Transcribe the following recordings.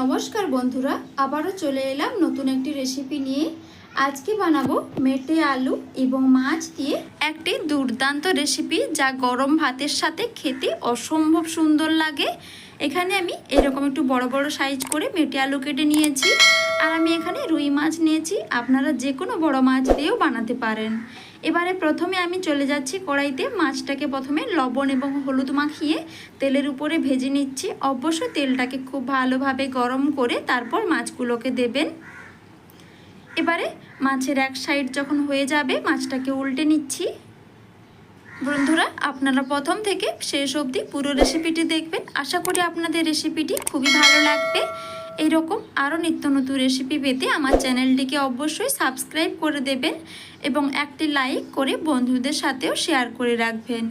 নমস্কার বন্ধুরা, আবারও চলে এলাম নতুন একটি রেসিপি নিয়ে। আজকে বানাবো মেটে আলু এবং মাছ দিয়ে একটি দুর্দান্ত রেসিপি যা গরম ভাতের সাথে খেতে অসম্ভব সুন্দর লাগে। এখানে আমি এরকম একটু বড় বড় সাইজ করে মেটে আলু কেটে নিয়েছি। আর আমি এখানে রুই মাছ নিয়েছি। আপনারা যে কোনো বড় মাছ দিয়েও বানাতে পারেন। এবারে প্রথমে আমি চলে যাচ্ছি কড়াইতে। মাছটাকে প্রথমে লবণ এবং হলুদ মাখিয়ে তেলের উপরে ভেজে নিচ্ছি। অবশ্যই তেলটাকে খুব ভালোভাবে গরম করে তারপর মাছগুলোকে দেবেন। এবারে মাছের এক সাইড যখন হয়ে যাবে, মাছটাকে উল্টে নিচ্ছি। বন্ধুরা, আপনারা প্রথম থেকে শেষ অবধি পুরো রেসিপিটি দেখবেন। আশা করি আপনাদের রেসিপিটি খুবই ভালো লাগবে। এইরকম আরও নিত্য নতুন রেসিপি পেতে আমার চ্যানেলটিকে অবশ্যই সাবস্ক্রাইব করে দেবেন এবং একটি লাইক করে বন্ধুদের সাথেও শেয়ার করে রাখবেন।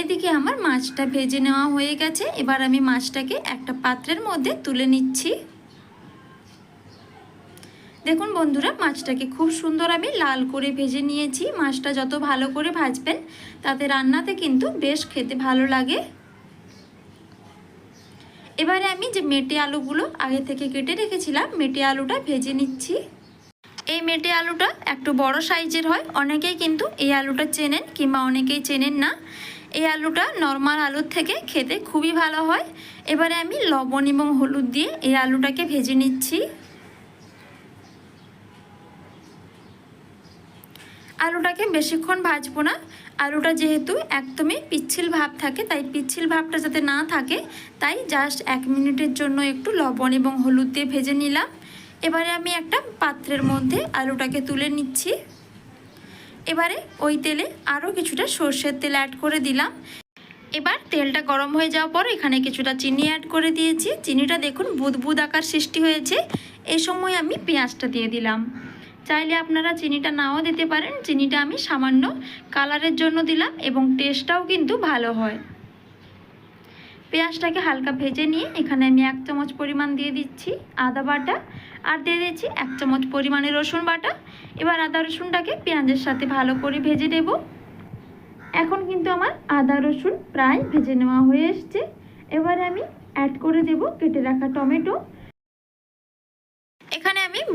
এদিকে আমার মাছটা ভেজে নেওয়া হয়ে গেছে। এবার আমি মাছটাকে একটা পাত্রের মধ্যে তুলে নিচ্ছি। দেখুন বন্ধুরা, মাছটাকে খুব সুন্দর আমি লাল করে ভেজে নিয়েছি। মাছটা যত ভালো করে ভাজবেন, তাতে রান্নাতে কিন্তু বেশ খেতে ভালো লাগে। এবারে আমি যে মেটে আলুগুলো আগে থেকে কেটে রেখেছিলাম, মেটে আলুটা ভেজে নিচ্ছি। এই মেটে আলুটা একটু বড় সাইজের হয়, অনেকেই কিন্তু এই আলুটা চেনেন কিংবা অনেকেই চেনেন না। এই আলুটা নর্মাল আলুর থেকে খেতে খুবই ভালো হয়। এবারে আমি লবণ এবং হলুদ দিয়ে এই আলুটাকে ভেজে নিচ্ছি। আলুটাকে বেশিক্ষণ ভাজবো না। আলুটা যেহেতু একদমই পিচ্ছিল ভাব থাকে, তাই পিচ্ছিল ভাবটা যাতে না থাকে, তাই জাস্ট এক মিনিটের জন্য একটু লবণ এবং হলুদ দিয়ে ভেজে নিলাম। এবারে আমি একটা পাত্রের মধ্যে আলুটাকে তুলে নিচ্ছি। এবারে ওই তেলে আরও কিছুটা সর্ষের তেল অ্যাড করে দিলাম। এবার তেলটা গরম হয়ে যাওয়ার পর এখানে কিছুটা চিনি অ্যাড করে দিয়েছি। চিনিটা দেখুন বুদবুদ আকার সৃষ্টি হয়েছে। এই সময় আমি পেঁয়াজটা দিয়ে দিলাম। চাইলে আপনারা চিনিটা নাও দিতে পারেন। চিনিটা আমি সামান্য কালারের জন্য দিলাম এবং টেস্টটাও কিন্তু ভালো হয়। পেঁয়াজটাকে হালকা ভেজে নিয়ে এখানে আমি এক চামচ পরিমাণ দিয়ে দিচ্ছি আদা বাটা আর দিয়ে দিচ্ছি এক চামচ পরিমাণে রসুন বাটা। এবার আদা রসুনটাকে পেঁয়াজের সাথে ভালো করে ভেজে দেব এখন কিন্তু আমার আদা রসুন প্রায় ভেজে নেওয়া হয়ে এসছে। এবারে আমি অ্যাড করে দেব কেটে রাখা টমেটো।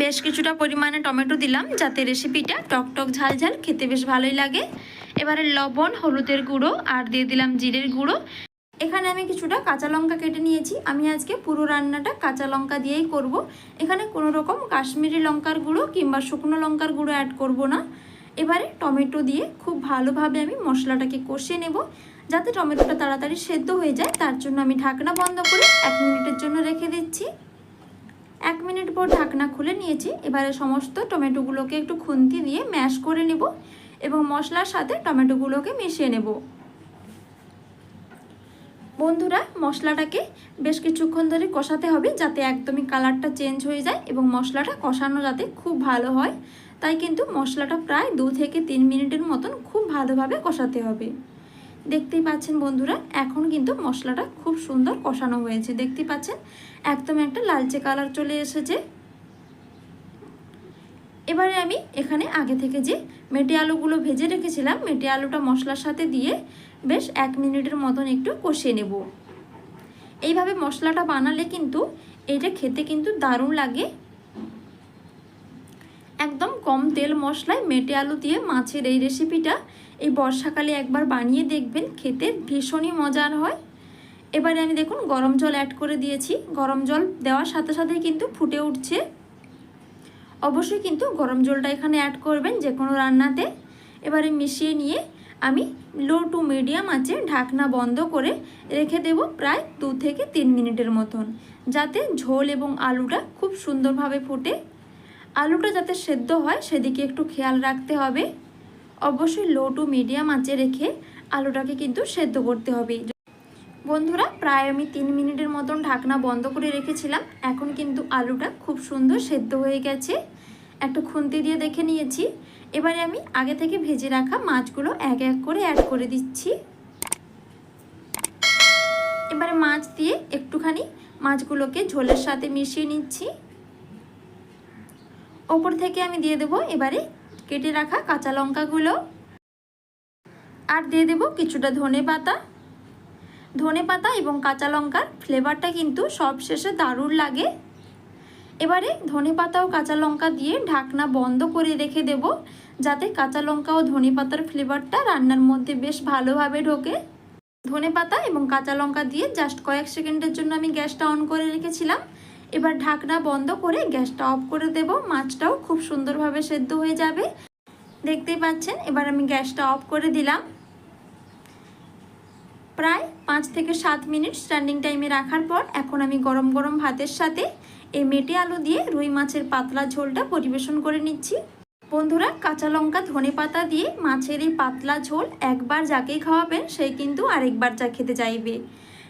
বেশ কিছুটা পরিমাণে টমেটো দিলাম, যাতে রেসিপিটা টক টক ঝাল ঝাল খেতে বেশ ভালোই লাগে। এবারে লবণ, হলুদের গুঁড়ো, আর দিয়ে দিলাম জিরের গুঁড়ো। এখানে আমি কিছুটা কাঁচা লঙ্কা কেটে নিয়েছি। আমি আজকে পুরো রান্নাটা কাঁচা লঙ্কা দিয়েই করব। এখানে কোনো রকম কাশ্মীরি লঙ্কার গুঁড়ো কিংবা শুকনো লঙ্কার গুঁড়ো অ্যাড করব না। এবারে টমেটো দিয়ে খুব ভালোভাবে আমি মশলাটাকে কষিয়ে নেব, যাতে টমেটোটা তাড়াতাড়ি সেদ্ধ হয়ে যায়। তার জন্য আমি ঢাকনা বন্ধ করে এক মিনিটের জন্য রেখে দিচ্ছি। এক মিনিট পর ঢাকনা খুলে নিয়েছি। এবারে সমস্ত টমেটোগুলোকে একটু খুন্তি দিয়ে ম্যাশ করে নেব এবং মশলার সাথে টমেটোগুলোকে মিশিয়ে নেব। বন্ধুরা, মশলাটাকে বেশ কিছুক্ষণ ধরে কষাতে হবে যাতে একদমই কালারটা চেঞ্জ হয়ে যায় এবং মশলাটা কষানো যাতে খুব ভালো হয়। তাই কিন্তু মশলাটা প্রায় দু থেকে তিন মিনিটের মতন খুব ভালোভাবে কষাতে হবে। দেখতেই পাচ্ছেন বন্ধুরা, এখন কিন্তু মশলাটা খুব সুন্দর কষানো হয়েছে। দেখতেই পাচ্ছেন? একদম একটা লালচে কালার চলে এসেছে। এবারে আমি এখানে আগে থেকে যে মেটে আলুগুলো ভেজে রেখেছিলাম, মেটে আলুটা মশলার সাথে দিয়ে বেশ এক মিনিটের মতন একটু কষিয়ে নেব। এইভাবে মশলাটা বানালে কিন্তু এটা খেতে কিন্তু দারুণ লাগে। একদম কম তেল মশলায় মেটে আলু দিয়ে মাছের এই রেসিপিটা এই বর্ষাকালে একবার বানিয়ে দেখবেন, খেতে ভীষণই মজার হয়। এবারে আমি দেখুন গরম জল অ্যাড করে দিয়েছি। গরম জল দেওয়ার সাথে সাথে কিন্তু ফুটে উঠছে। অবশ্যই কিন্তু গরম জলটা এখানে অ্যাড করবেন যে কোনো রান্নাতে। এবারে মিশিয়ে নিয়ে আমি লো টু মিডিয়াম আছে ঢাকনা বন্ধ করে রেখে দেব প্রায় দু থেকে তিন মিনিটের মতন। যাতে ঝোল এবং আলুটা খুব সুন্দরভাবে ফুটে। আলুটা যাতে সেদ্ধ হয়, সেদিকে একটু খেয়াল রাখতে হবে। অবশ্যই লো টু মিডিয়াম আঁচে রেখে আলুটাকে কিন্তু সেদ্ধ করতে হবে। বন্ধুরা, প্রায় আমি তিন মিনিটের মতন ঢাকনা বন্ধ করে রেখেছিলাম। এখন কিন্তু আলুটা খুব সুন্দর সেদ্ধ হয়ে গেছে। একটা খুন্তি দিয়ে দেখে নিয়েছি। এবারে আমি আগে থেকে ভেজে রাখা মাছগুলো এক এক করে অ্যাড করে দিচ্ছি। এবারে মাছ দিয়ে একটুখানি মাছগুলোকে ঝোলের সাথে মিশিয়ে নিচ্ছি। ওপর থেকে আমি দিয়ে দেবো এবারে কেটে রাখা কাঁচা লঙ্কাগুলো। আর দিয়ে দেবো কিছুটা ধনে পাতা। ধনে পাতা এবং কাঁচা লঙ্কার ফ্লেভারটা কিন্তু সব শেষে দারুণ লাগে। এবারে ধনে পাতা ও কাঁচা লঙ্কা দিয়ে ঢাকনা বন্ধ করে রেখে দেব, যাতে কাঁচা লঙ্কা ও ধনে পাতার ফ্লেভারটা রান্নার মধ্যে বেশ ভালোভাবে ঢোকে। ধনে পাতা এবং কাঁচা লঙ্কা দিয়ে জাস্ট কয়েক সেকেন্ডের জন্য আমি গ্যাসটা অন করে রেখেছিলাম। এবার ঢাকনা বন্ধ করে গ্যাসটা অফ করে দেব। মাছটাও খুব সুন্দরভাবে সেদ্ধ হয়ে যাবে। দেখতেই পাচ্ছেন, এবার আমি গ্যাসটা অফ করে দিলাম। প্রায় পাঁচ থেকে সাত মিনিট স্ট্যান্ডিং টাইমে রাখার পর এখন আমি গরম গরম ভাতের সাথে এই মেটে আলু দিয়ে রুই মাছের পাতলা ঝোলটা পরিবেশন করে নিচ্ছি। বন্ধুরা, কাঁচা লঙ্কা, ধনে পাতা দিয়ে মাছের এই পাতলা ঝোল একবার যাকেই খাওয়াবেন, সে কিন্তু আরেকবার যা খেতে চাইবে।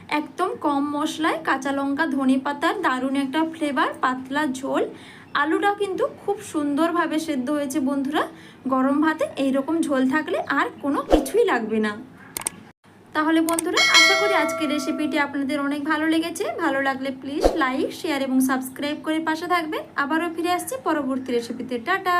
একদম কম মশলায় কাঁচা লঙ্কা, ধনে পাতার দারুণ একটা ফ্লেভার পাতলা ঝোল। আলুটা কিন্তু খুব সুন্দরভাবে সেদ্ধ হয়েছে বন্ধুরা। গরম ভাতে এইরকম ঝোল থাকলে আর কোনো কিছুই লাগবে না। তাহলে বন্ধুরা, আশা করি আজকের রেসিপিটি আপনাদের অনেক ভালো লেগেছে। ভালো লাগলে প্লিজ লাইক শেয়ার এবং সাবস্ক্রাইব করে পাশে থাকবেন। আবারও ফিরে আসছি পরবর্তী রেসিপিতে টাটা!